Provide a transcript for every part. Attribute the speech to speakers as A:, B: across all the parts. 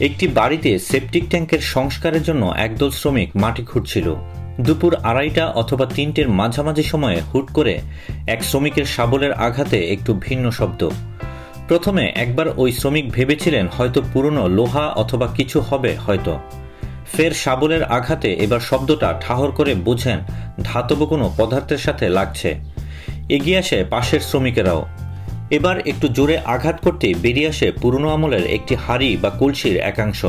A: একটি বাড়িতে সেপটিক ট্যাঙ্কের সংস্কারের জন্য একদল শ্রমিক মাটি খুঁড়ছিল দুপুর আড়াইটা অথবা তিনটের মাঝামাঝি সময়ে হুট করে এক শ্রমিকের শাবলের আঘাতে একটু ভিন্ন শব্দ। প্রথমে একবার ওই শ্রমিক ভেবেছিলেন হয়তো পুরনো লোহা অথবা কিছু হবে হয়তো। ফের শাবলের আঘাতে এবার শব্দটা ঠাহর করে বুঝেন ধাতব কোনো পদার্থের সাথে লাগছে। এগিয়ে আসে পাশের শ্রমিকেরাও। এবার একটু জোরে আঘাত করতে বেরিয়ে আসে পুরনো আমলের একটি হাড়ি বা কলসির একাংশ।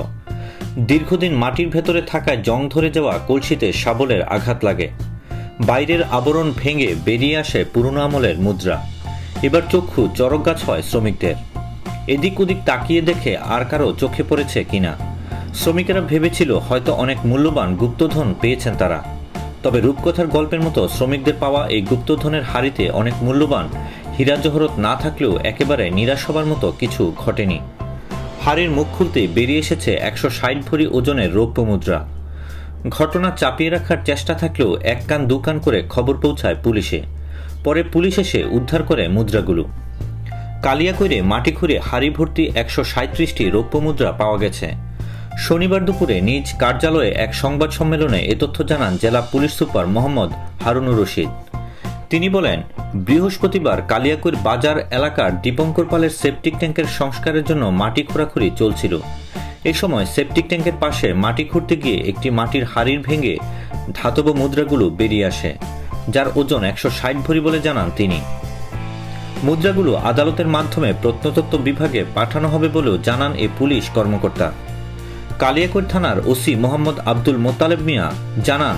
A: দীর্ঘদিন মাটির ভেতরে থাকায় জং ধরে যাওয়া কলসিতে শাবলের আঘাত লাগে। বাইরের আবরণ ভেঙে বেরিয়ে আসে পুরনো আমলের মুদ্রা। এবার চক্ষু চরক গাছ হয় শ্রমিকদের। এদিক ওদিক তাকিয়ে দেখে আর কারও চোখে পড়েছে কিনা। শ্রমিকেরা ভেবেছিল হয়তো অনেক মূল্যবান গুপ্তধন পেয়েছেন তারা। তবে রূপকথার গল্পের মতো শ্রমিকদের পাওয়া এই গুপ্তধনের হাড়িতে অনেক মূল্যবান হীরা জহরত না থাকলেও একেবারে নিরাশ হবার মতো কিছু ঘটেনি। হাড়ির মুখ খুলতে বেরিয়ে এসেছে একশো ষাট ভরি ওজনের রৌপ্য মুদ্রা। ঘটনা চাপিয়ে রাখার চেষ্টা থাকলেও এক কান দু কান করে খবর পৌঁছায় পুলিশে। পরে পুলিশ এসে উদ্ধার করে মুদ্রাগুলো। কালিয়া কালিয়াকৈরে মাটি খুঁড়ে হাড়ি ভর্তি একশো সাঁত্রিশটি রৌপ্য মুদ্রা পাওয়া গেছে। শনিবার দুপুরে নিজ কার্যালয়ে এক সংবাদ সম্মেলনে এ তথ্য জানান জেলা পুলিশ সুপার মোহাম্মদ হারুনুর রশিদ। তিনি বলেন বৃহস্পতিবার কালিয়াকুর বাজার এলাকার দীপঙ্কর পালের সেপটিক ট্যাঙ্কের সংস্কারের জন্য মাটি খোঁড়াখুড়ি চলছিল। এ সময় সেপটিক ট্যাঙ্কের পাশে মাটি খুঁড়তে গিয়ে একটি মাটির হাড়ির ভেঙে ধাতব মুদ্রাগুলো বেরিয়ে আসে, যার ওজন একশো ষাট ভরি বলে জানান তিনি। মুদ্রাগুলো আদালতের মাধ্যমে প্রত্নতত্ত্ব বিভাগে পাঠানো হবে বলেও জানান এ পুলিশ কর্মকর্তা। কালিয়াকৈর থানার ওসি মোহাম্মদ আব্দুল মোতালেব মিয়া জানান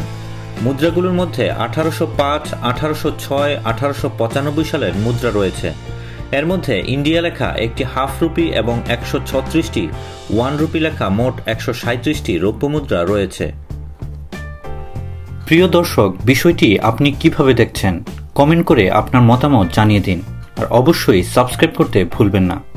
A: মুদ্রাগুলোর মধ্যে আঠারোশো পাঁচ, আঠারোশো ছয়, আঠারোশো পঁচানব্বই সালের মুদ্রা রয়েছে। এর মধ্যে ইন্ডিয়া লেখা একটি হাফ রুপি এবং একশো ছত্রিশটি, ওয়ান রুপি লেখা মোট একশো সাঁত্রিশটি রৌপ্য মুদ্রা রয়েছে। প্রিয় দর্শক, বিষয়টি আপনি কীভাবে দেখছেন? কমেন্ট করে আপনার মতামত জানিয়ে দিন। আর অবশ্যই সাবস্ক্রাইব করতে ভুলবেন না।